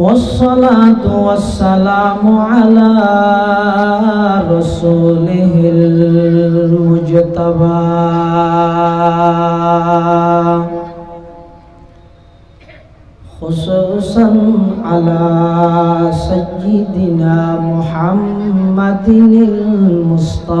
والصلاة والسلام على رسوله المجتبى. خصوصا على سيدنا محمد المصطفى.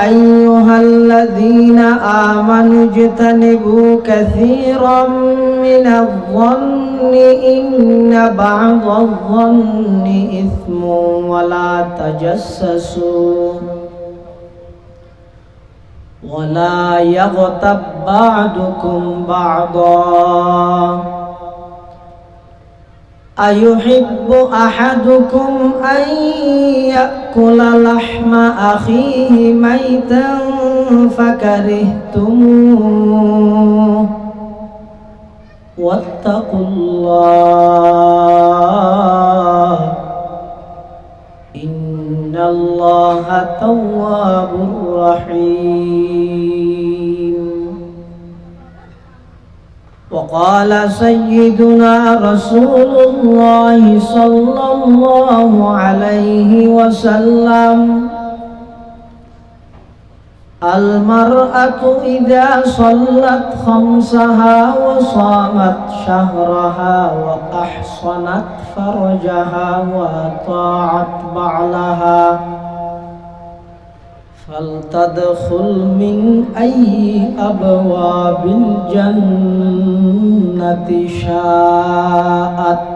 أيها الذين آمنوا اجتنبوا كثيرا من الظن إن بعض الظن إثم ولا تجسسوا ولا يغتب بعضكم بعضا أيحب أحدكم أن يأكل لحم أخيه ميتا فكرهتموه؟ واتقوا الله. إن الله تواب رحيم. وقال سيدنا رسول الله صلى الله عليه وسلم. المرأة إذا صلت خمسها وصامت شهرها وأحصنت فرجها وأطاعت بعلها فلتدخل من أي أبواب الجنة شاءت.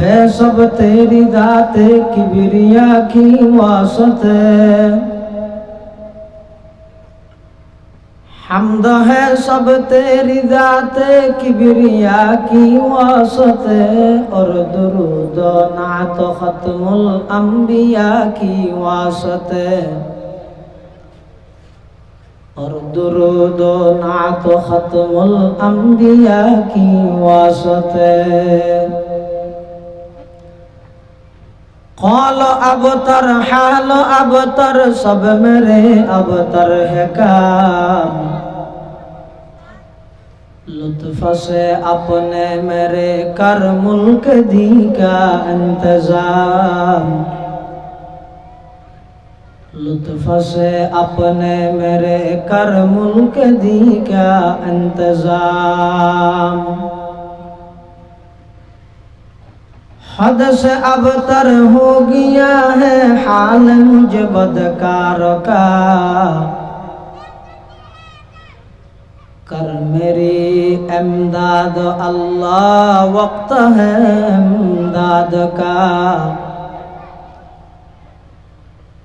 है सब تیری ذات کبریا کی واسط ہے है सब سب تیری ذات کبریا کی واسط ہے اور درود و نعت ختم الانبیاء کی واسط ہے اور درود و نعت ختم الانبیاء हौल अबतर हाल अबतर सब मेरे अबतर है काम लुत्फ से अपने मेरे कर मुल्क दी का इंतजाम लुत्फ से अपने मेरे कर मुल्क दी का इंतजाम हद से अबतर हो गया है हाल मुझे बदकार का कर मेरी इमदाद अल्लाह वक्त है इमदाद का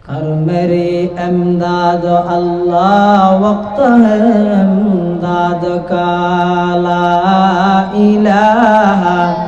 कर मेरी इमदाद अल्लाह वक्त है इमदाद का ला इलाहा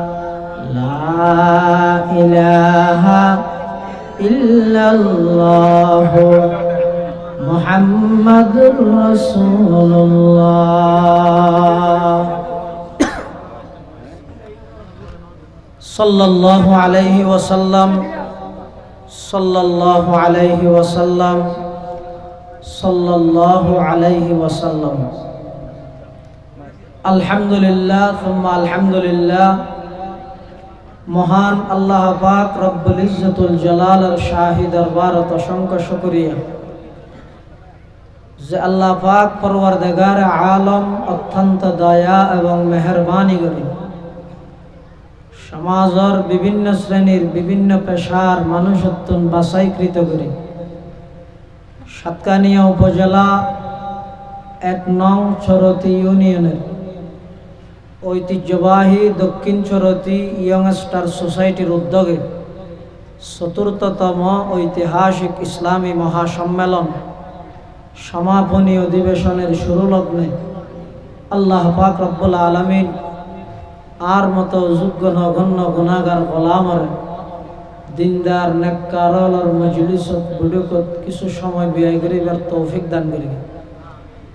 محمد رسول الله صلى الله عليه وسلم صلى الله عليه وسلم صلى الله عليه وسلم الحمد لله ثم الحمد لله মহান আল্লাহ পাক রব্বুল ইজ্জতুল জালালের শাহী দরবারত অসংখ্য শুকরিয়া। যে আল্লাহ পাক পরওয়ারদিগার আলম, অত্যন্ত দয়া এবং মেহরবানি করি সমাজৰ বিভিন্ন শ্রেণির বিভিন্ন পেশার মানুষত্বন বাছাইকৃত করে। সাতকানিয়া উপজেলা এক নং চরতি ইউনিয়নের ঐতিহ্যবাহী দক্ষিণ চরতি ইয়ংস্টার সোসাইটির উদ্যোগে চতুর্থতম ঐতিহাসিক ইসলামী মহাসম্মেলন সমাপনী অধিবেশনের শুরু লগ্নে আল্লাহ পাক রব্বুল আলমিন আর মতো যোগ্য নগণ্য গুণাগার গোলামর, দিনদার নেককারলর মজলিসত বুডুকত কিছু সময় ব্যয় করিবার তৌফিক দান করি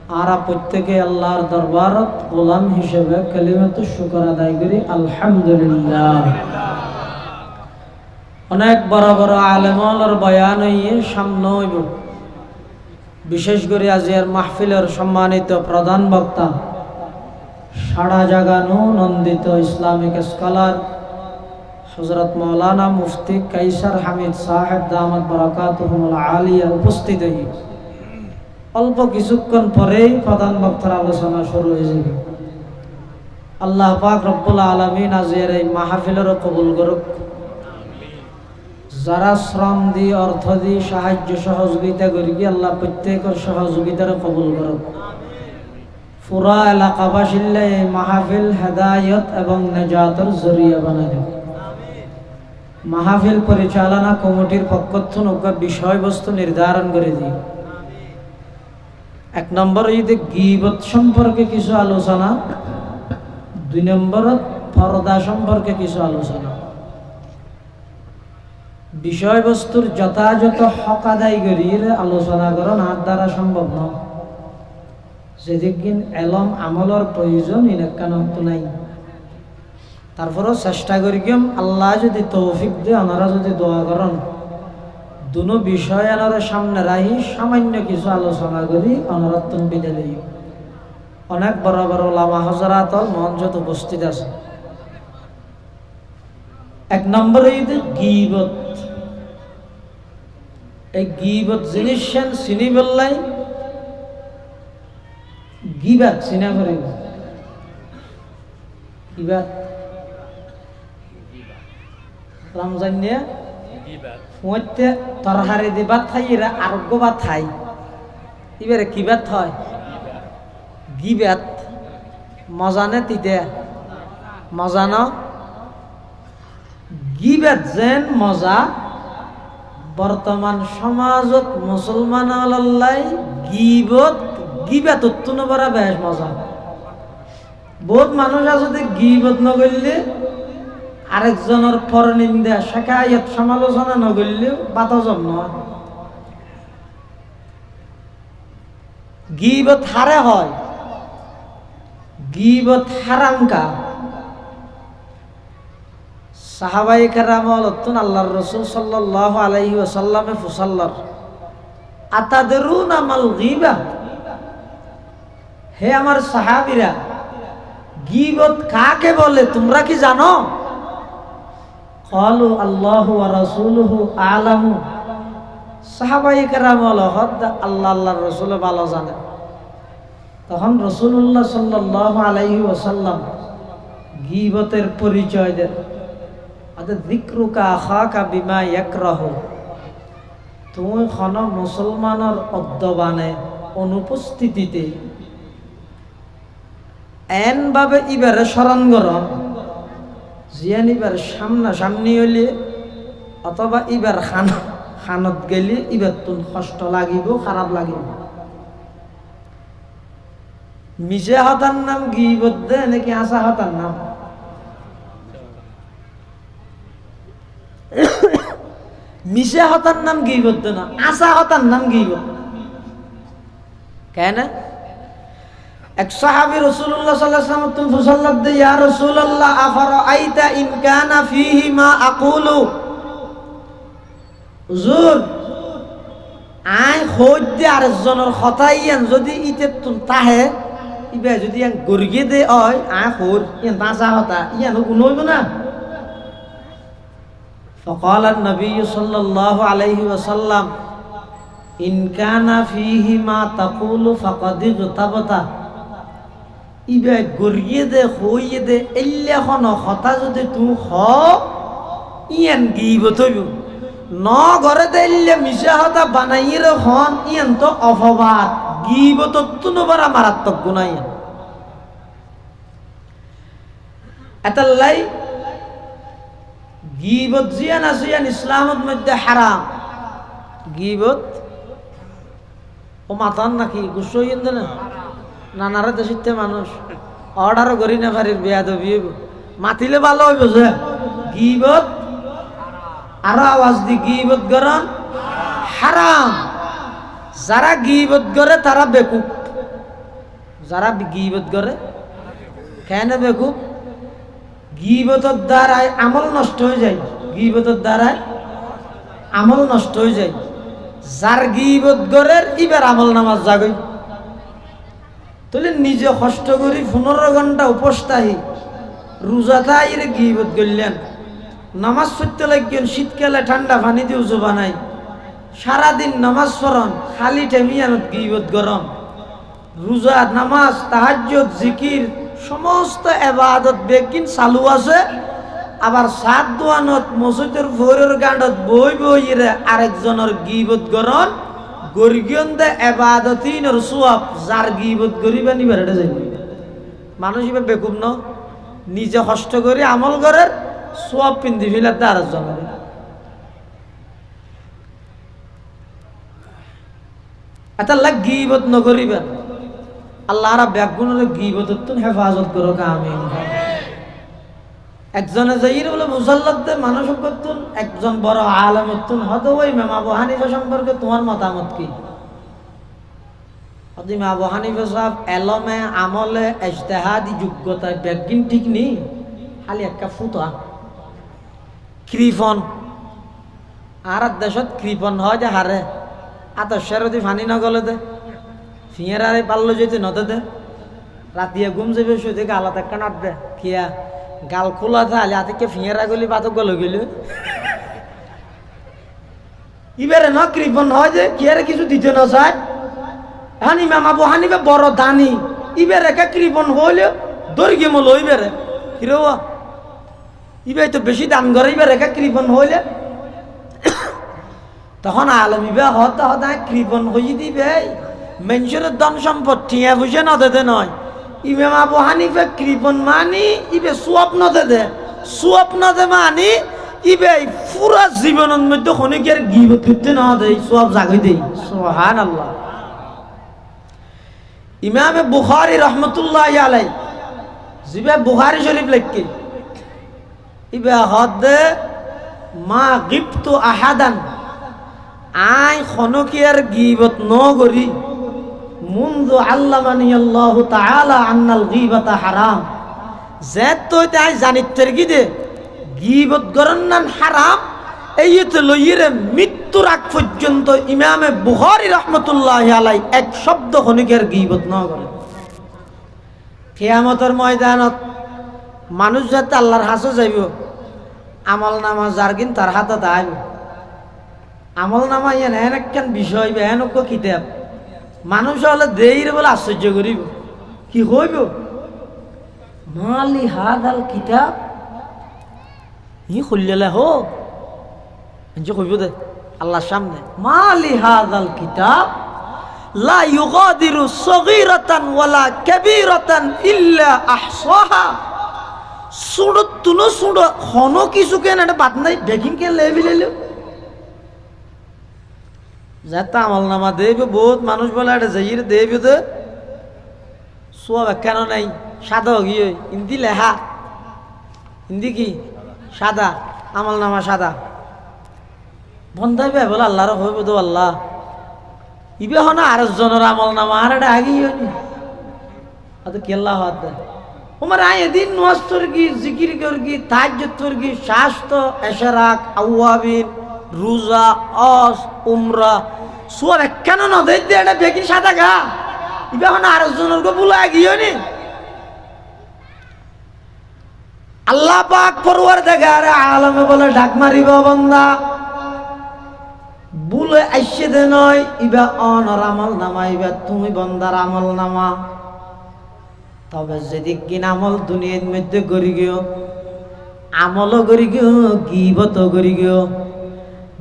আর প্রত্যেকে আল্লাহর দরবারত গোলাম হিসেবে কালিমাত শুকর আদায় করি, আলহামদুলিল্লাহ। অনেক বড় বড় আলেমলর বয়ান হইয়ে সামনে হইব। বিশেষ করে আজিয়ার মাহফিলের সম্মানিত প্রধান বক্তা সাড়া জাগানো নন্দিত ইসলামিক স্কলার হজরত মৌলানা মুফতি কাইসার হামিদ সাহেব দামদ বরকাত আলিয়া উপস্থিত হই অল্প কিছুক্ষণ পরেই প্রধান বক্তার আলোচনা শুরু হয়ে যাবে। আল্লাহ পাক রব্বুল আলমিন আজিয়ার এই মাহফিলেরও কবুল করুক। যারা শ্রম দি অর্থ দি সাহায্য সহযোগিতা করি আল্লাহ প্রত্যেকের সহযোগিতার কবুল করুক। পুরা এলাকাবাসীল্লা এই মাহফিল হেদায়ত এবং নেজাতর জরিয়া দেব। মাহফিল পরিচালনা কমিটির পক্ষ বিষয়বস্তু নির্ধারণ করে দিই এক নম্বর যদি গিবত সম্পর্কে কিছু আলোচনা, দুই নম্বরত পর্দা সম্পর্কে কিছু আলোচনা। বিষয়বস্তুর যথাযথ হক আদায় করি আলোচনা করন হাত দ্বারা সম্ভব নয়। যেদিন এলম আমলর প্রয়োজন ইনেকানন্ত নাই। তারপরও চেষ্টা করি আল্লাহ যদি তৌফিক দিয়ে ওনারা যদি দোয়া করেন। দুনো বিষয় আনারা সামনে রাহি, সামান্য কিছু আলোচনা করি অনরত্তন বিদায় অনেক বড় বড় লামা হজরাত মঞ্চত উপস্থিত আছে। এক নম্বরে গিবত। এই গিবত জিনিস চিনি বললাই, গিবাত চিনা করে গিবাত। রমজান নিয়ে ফুঁতে তরহারি দিবা থাই, এরা আরোগ্য বা থাই। এবারে কিবাত হয়? গিবাত মজানে তিতে? মজা ন? গিবাত যেন মজা? বর্তমান সমাজত মুসলমান আল্লাহ গিবত গিবাত নবরা বেশ মজা। বহুত মানুষ আছে গিবত নগরলে আরেকজনের পরনিন্দা শেখায়ত সমালোচনা নগরলেও বাতজম নয়। গিবত হারে হয়, গিবত হারামকা সাহাবাই কেরাম অলতুন আল্লাহর রসুল সাল্লাহ আলাইহি ওসাল্লামে ফুসাল্লার, আতাদেরুন আমাল গিবা? হে আমার সাহাবিরা, গিবত কাকে বলে তোমরা কি জানো? কলু আল্লাহ রসুলহু আলামু সাহাবাই কেরাম আল্লাহ আল্লাহর রসুল ভালো জানে তখন রসুল্লাহ সাল্লাহ আলাইহি ওসাল্লাম গিবতের পরিচয় দেন। জিক্রুকা আখাকা বিমা ইয়াকরাহ। তুমি খন মুসলমানের অদ্যবানে অনুপস্থিতিতে এনভাবে ইবারে স্মরণ করন জিয়ান ইবার সামনা সামনি হইলে অথবা ইবার খান, খানত গেলে ইবার তুন কষ্ট লাগিব, খারাপ লাগিব। মিশে হতার নাম গিবত দে নাকি আসা হতার নাম? মিশে হতার নাম গিবত না? আসা হতার নাম গিবত কেন? এক সাহাবী রাসূলুল্লাহ সাল্লাল্লাহু আলাইহি ওয়াসাল্লাম তুমি ফুসাল্লাত দে ইয়া রাসূলুল্লাহ আফারা আইতা ইন কানা ফীহি মা আকুলু হুজুর আই হইতে আরেকজনের কথা ইয়ান যদি ইতে তুন তাহে ইবা যদি ইয়ান গরিগে দে হয় আই হর ইয়ান তাসা হতা ইয়ান গুণ হইব না فقال النبي صلى الله عليه وسلم إن كان فيه ما تقول فقد اغتبت ইবে গরিয়ে দে, হইয়ে দে, এল্লে খন হতা যদি তু হ, ইয়ান গিব তৈব। ন ঘরে দে এল্লে মিশা হতা বানাইয়ে রে হন, ইয়ান তো অপবাদ। গিব তো তুনবার মারাত্মক গুণাইয়া এতাল্লাই, গিবত জিয়ান আসিয়ান ইসলামত মধ্যে হারাম। গিবত, ও মাতান নাকি, গুসো ইন না নানারে দেশিতে মানুষ। অর্ডারও করি না পারির বিয়া মাতিলে ভালো হইব যে। গিবত, আরও আওয়াজ দি গিবত গরন হারাম। যারা গিবত করে তারা বেকুব। যারা গিবত করে কেন বেকুব? গিবতর দ্বারায় আমল নষ্ট হয়ে যায়। গিবতর দ্বারায় আমল নষ্ট হয়ে যায়। যার গিবত গরের ইবার আমল নামাজ জাগই। তাহলে নিজে কষ্ট করি পনেরো ঘণ্টা উপস্থায়ী। রোজা তাইর গিবত করলেন। নামাজ পড়তে লাগবেন শীতকালে ঠান্ডা পানি দিয়ে উজো বানাই সারাদিন নামাজ পড়ন, খালি টেমিয়ানত গিবত গরম। রোজা, নামাজ, তাহাজ্জুদ, জিকির, সমস্ত এবাদত বেগিন চালু আছে। আবার সাত দোয়ানত মসজিদের ভোরের গাঁডত বই বই রে আরেকজনের গিবত গরন গরিগন দে এবাদতিনর সুয়াব, যার গিবত গরিবা নিবার এটা যাইব। মানুষ ইবে বেকুব ন, নিজে কষ্ট করে আমল করার সোয়াব পিন্ধি ফেলার দে আরেকজনের এটা লাগ গিবত নকরিবেন আল্লাহরা ব্যাগুনের গিবতত্ব হেফাজত করো আমিন। একজনে যাইর বলে মুসাল্লাত মানুষ করতুন একজন বড় আলম হতুন হয়তো ওই ম্যাম আবু হানিফা সম্পর্কে তোমার মতামত কি? অদিম আবু সাহেব এলমে, আমলে, এজতেহাদি, যোগ্যতায় ব্যাগিন ঠিক নেই। খালি একটা ফুটা। কৃপন। আর দেশত কৃপন হয় যে হারে। আতসের যদি ফানি নগলে দে। ফিয়েরারে পারল যদি নদে দে। রাতিয়া ঘুম যাবে শুয়ে থেকে আলাদা একটা নাট দে। কিয়া? গাল খোলা থাকলে হাতে ফিয়েরা গলি বাতক গল গেল? ইবারে ন কৃপন হয় যে কিয়ারে কিছু দিতে না চায় এখন ইমাম আবু হানিবে বড় দানি। ইবারে কে কৃপন হইলে? দৈর্ঘ্য মূল ইবারে। কিরে ইবে তো বেশি দান করে, ইবারে কে কৃপন হইলে? তখন আলম ইবে হতে হতে কৃপন হয়ে দিবে? মানুষের ধন সম্পদ টিয়া বুঝে না দে নয়। ইমাম আবু হানিফে কৃপন মানি, ইবে সুয়াপ ন দে। দে সুয়াপ ন দে মানি, ইবে পুরা জীবনের মধ্যে খনিকের গিবত করতে না দেয় সব জাগই দেই। সোহান আল্লাহ ইমামে বুখারি রহমতুল্লাহ আলাই জিবে বুখারি শরীফ লেখকে। ইবে হদে মা গিপ্ত আহাদান। আই খনকিয়ার গিবত ন করি। তাই মৃত্যুর আগ পর্যন্ত ইমামে বুখারী রাহমাতুল্লাহ আলাই এক শব্দ খনিকের গিবত ন করে। কিয়ামতের ময়দানত মানুষ যাতে আল্লাহর হাসে যাইব, আমল নামা যার কিন তার হাতে আইব। আমল নামা ইয়ে একখান বিষয় বা কিতাব। মানুষ হলে দেইরে বলে আশ্চর্য করিব। কি হইব? মালি হাদাল কিতাব। ই খুললে হো। যে কইব দে, আল্লাহর সামনে। মালি হাদাল কিতাব। লা ইউগাদিরু সগীরাতান ওয়ালা কাবীরাতান ইল্লা আহসাহা। সুড় তুনো সুড়, হনো কিছু কেন? এটা বাদ নাই। বেকিং কে লেবি লেলো যাতে আমল নামা দেবে, বহুত মানুষ বলে, এটা যাইয়ে দেবে তো সব কেন নাই? সাদা গিয়ে হিন্দি লেহা হিন্দি কি? সাদা। আমল নামা সাদা। বন্ধাইবে বলে, আল্লাহর হইব তো আল্লাহ। ইবে হনা আর জনের আমল নামা, আর এটা আগেই হয়নি। অত কেল্লা হাত দেয়? তোমার আয় এদিন নোয়াজ তোর কি, জিকির কর কি তাজ্য তোর কি স্বাস্থ্য এশারাক, আউয়াবিন, রোজা অস উমরা সব কেন নদের দিয়ে এটা বেকি সাদা গা হনা আর জনের বুলা গিয়ে নি। আল্লাহ পাক পরওয়ার দেখা আরে আলমে বলে ডাক মারিব বন্দা। বুলে আইসে দে নয়, ইবা অনর আমল নামা ইবা তুমি বন্দার আমল নামা তবে যদি কিন আমল দুনিয়ার মধ্যে করি গিয়েও আমলও করি গিয়েও গিবত করি গিয়েও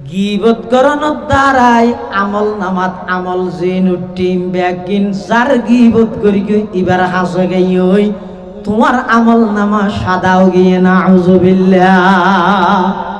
গিবত করানোর দ্বারাই আমল নামাত আমল জিন উঠিম ব্যাগিন যার গিবত করি এবার হাসে গাই ওই, তোমার আমল নামা সাদাও গিয়ে না আউজুবিল্লাহ